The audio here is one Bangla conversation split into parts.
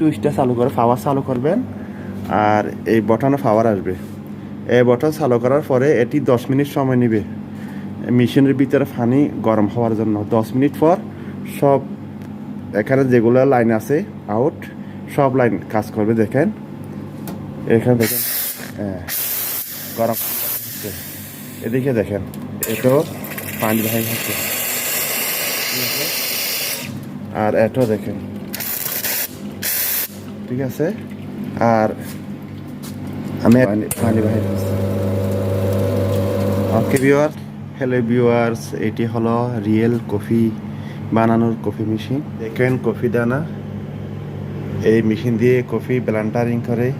সুইচটা চালু করে পাওয়ার চালু করবেন আর এই বটনে পাওয়ার আসবে। এই বটন চালু করার পরে এটি দশ মিনিট সময় নেবে। মেশিনের ভিতরে পানি গরম হওয়ার জন্য। দশ মিনিট পর সব এখানে যেগুলো লাইন আছে আউট সব লাইন কাজ করবে দেখেন। এখানে দেখেন হ্যাঁ, গরম এদিকে দেখেন এটাও পানি ভাই হচ্ছে। আর এটাও দেখেন ঠিক আছে? আর আমি পানি- বাহির ওকে ভিউয়ার হ্যালো ভিউয়ার্স এটি হলো রিয়েল কফি বানানোর কফি মেশিন দেখেন কফি দানা। এই মেশিন দিয়ে কফি ব্লান্টারিং করে।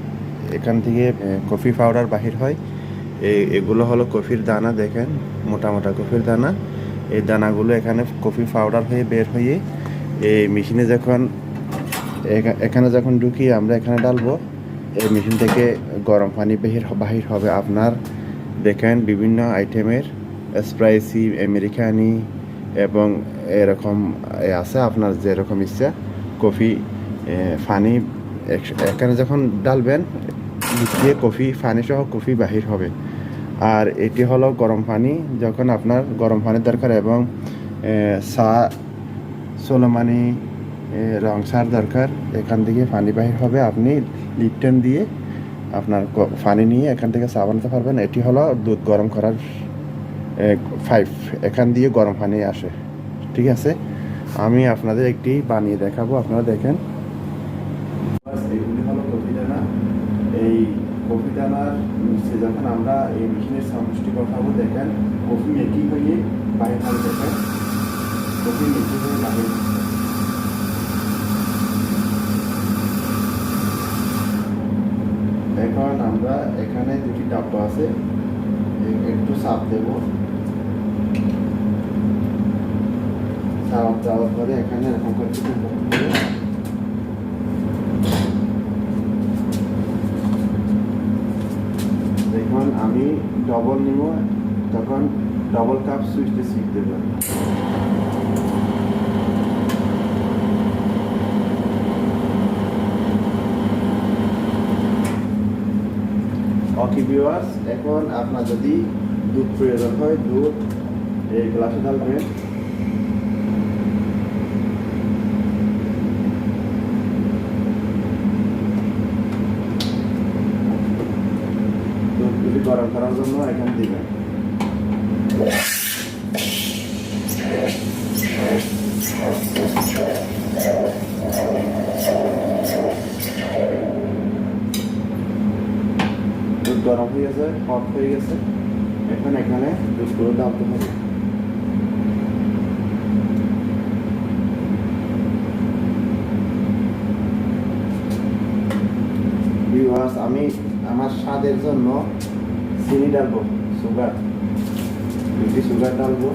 এখান থেকে কফি পাউডার বাহির হয়। এই এগুলো হলো কফির দানা, দেখেন। মোটা মোটা কফির দানা। এই দানাগুলো এখানে কফি পাউডার হয়ে বের হয়ে এই মেশিনে যখন এখানে যখন ঢুকি আমরা এখানে ডালবো এই মেশিন থেকে গরম পানি বাহির বাহির হবে আপনার। দেখেন বিভিন্ন আইটেমের স্প্রাইসি, আমেরিকানি এবং এরকম আছে আপনার যেরকম ইচ্ছা। কফি পানি এখানে যখন ডালবেন লিখিয়ে কফি পানি সহ কফি বাহির হবে। আর এটি হলো গরম পানি, যখন আপনার গরম পানির দরকার এবং চা, সোলোমানি রং সার দরকার। এখান থেকে পানি বাহির হবে। আপনি লিপটন দিয়ে আপনার পানি নিয়ে এখান থেকে চা বানাতে পারবেন। এটি হলো দুধ গরম করার ফাইভ এখান দিয়ে গরম পানি আসে। ঠিক আছে? আমি আপনাদের একটি বানিয়ে দেখাবো। আপনারা দেখেন। এগুলি এই কফি দানার নিচে যখন আমরা এই মেশিনের সমষ্টি বসাবো, দেখেন কফি মেকিং হয়ে বাইরে দেখেন? কফি মেকিং হয়ে বাইরে হচ্ছে। এখন আমরা এখানে দুটি ডাব্বা আছে। একটু চাপ দেব। চাপ দেওয়ার পরে এখানে এরকম করে। দেখুন, আমি ডবল নিব, তখন ডবল কাপ সুইচটা সিট দেব। ওকে ভিউয়ার্স এখন আপনার যদি দুধ প্রয়োজন হয়, দুধ, এই গ্লাসে ঢালবেন দুধগুলি গরম করার জন্য, এখানে দিবেন দুধ গরম হয়ে গেছে হট হয়ে গেছে। এখন এখানে দুধগুলো ডালতে হবে ভিউয়ার্স আমি আমার স্বাদের জন্য চিনি ডালবো, সুগার। দুটি সুগার ডালবো।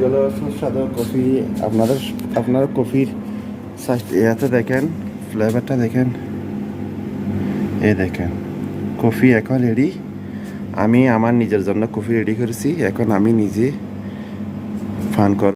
হয়ে গেল সুস্বাদু কফি। আপনাদের, আপনার কফির সাইজ- ইয়াতে দেখেন ফ্লেভারটা দেখেন। এই দেখেন, কফি এখন রেডি আমি আমার নিজের জন্য কফি রেডি করেছি। এখন আমি নিজে ফান কর